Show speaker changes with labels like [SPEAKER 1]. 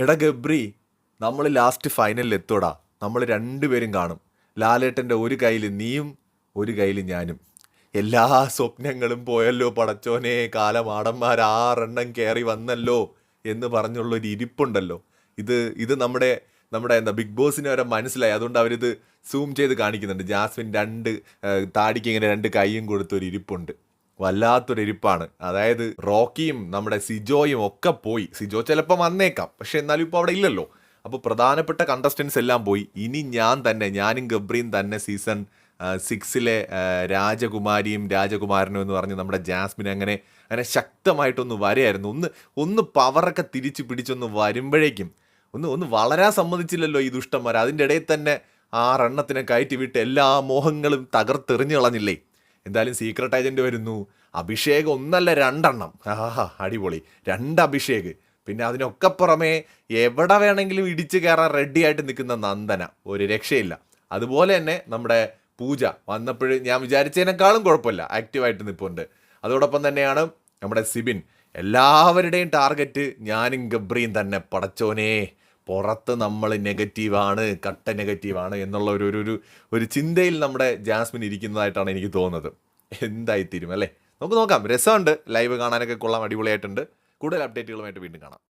[SPEAKER 1] എടാ ഗബ്രി നമ്മൾ ലാസ്റ്റ് ഫൈനലിൽ എത്തോടാ നമ്മൾ രണ്ടുപേരും കാണും. ലാലേട്ടന്റെ ഒരു കയ്യിൽ നീയും ഒരു കയ്യിൽ ഞാനും. എല്ലാ സ്വപ്നങ്ങളും പോയല്ലോ പടച്ചോനെ കാലമാടന്മാർ ആറെണ്ണം കയറി വന്നല്ലോ എന്ന് പറഞ്ഞുള്ളൊരു ഇരിപ്പുണ്ടല്ലോ. ഇത് ഇത് നമ്മുടെ നമ്മുടെ എന്താ ബിഗ് ബോസിന് അവരെ മനസ്സിലായി. അതുകൊണ്ട് അവരിത് സൂം ചെയ്ത് കാണിക്കുന്നുണ്ട്. ജാസ്മിൻ രണ്ട് താടിക്ക് ഇങ്ങനെ രണ്ട് കൈയും കൊടുത്തൊരു ഇരിപ്പുണ്ട്. വല്ലാത്തൊരു ഇരിപ്പാണ് അതായത് റോക്കിയും നമ്മുടെ സിജോയും ഒക്കെ പോയി. സിജോ ചിലപ്പോൾ വന്നേക്കാം. പക്ഷെ എന്നാലും ഇപ്പോൾ അവിടെ ഇല്ലല്ലോ. അപ്പോൾ പ്രധാനപ്പെട്ട കണ്ടസ്റ്റൻസ് എല്ലാം പോയി. ഇനി ഞാൻ തന്നെ ഞാനും ഗബ്രിയും തന്നെ സീസൺ സിക്സിലെ രാജകുമാരിയും രാജകുമാരനും എന്ന് പറഞ്ഞ് നമ്മുടെ ജാസ്മിൻ അങ്ങനെ അങ്ങനെ ശക്തമായിട്ടൊന്ന് വരെയായിരുന്നു. ഒന്ന് ഒന്ന് പവറൊക്കെ തിരിച്ചു പിടിച്ചൊന്ന് വരുമ്പോഴേക്കും ഒന്ന് ഒന്ന് വളരാൻ സമ്മതിച്ചില്ലല്ലോ ഈ ദുഷ്ടന്മാർ അതിന്റെ ഇടയിൽ തന്നെ ആ റെണ്ണത്തിനെ കയറ്റി വിട്ട് എല്ലാ മോഹങ്ങളും തകർത്തെറിഞ്ഞു കളഞ്ഞില്ലേ? എന്തായാലും സീക്രട്ട് ഏജന്റ് വരുന്നു. അഭിഷേക് ഒന്നല്ല രണ്ടെണ്ണം. ആഹാ അടിപൊളി. രണ്ട് അഭിഷേക്. പിന്നെ അതിനൊക്കെ പുറമെ എവിടെ വേണമെങ്കിലും ഇടിച്ചു കയറാൻ റെഡി ആയിട്ട് നിൽക്കുന്ന നന്ദന. ഒരു രക്ഷയില്ല. അതുപോലെ തന്നെ നമ്മുടെ പൂജ. വന്നപ്പോഴും ഞാൻ വിചാരിച്ചതിനേക്കാളും കുഴപ്പമില്ല. ആക്റ്റീവായിട്ട് നിൽപ്പുണ്ട്. അതോടൊപ്പം തന്നെയാണ് നമ്മുടെ സിബിൻ. എല്ലാവരുടെയും ടാർഗറ്റ് ഞാനും ഗബ്രിയും തന്നെ പടച്ചോനെ. പുറത്ത് നമ്മൾ നെഗറ്റീവാണ് കട്ട നെഗറ്റീവാണ് എന്നുള്ള ഒരു ഒരു ഒരു ചിന്തയിൽ നമ്മുടെ ജാസ്മിൻ ഇരിക്കുന്നതായിട്ടാണ് എനിക്ക് തോന്നുന്നത്. എന്തായിത്തീരും അല്ലേ? നമുക്ക് നോക്കാം. രസമുണ്ട്. ലൈവ് കാണാനൊക്കെ കൊള്ളാം. അടിപൊളിയായിട്ടുണ്ട്. കൂടുതൽ അപ്ഡേറ്റുകളുമായിട്ട് വീണ്ടും കാണാം.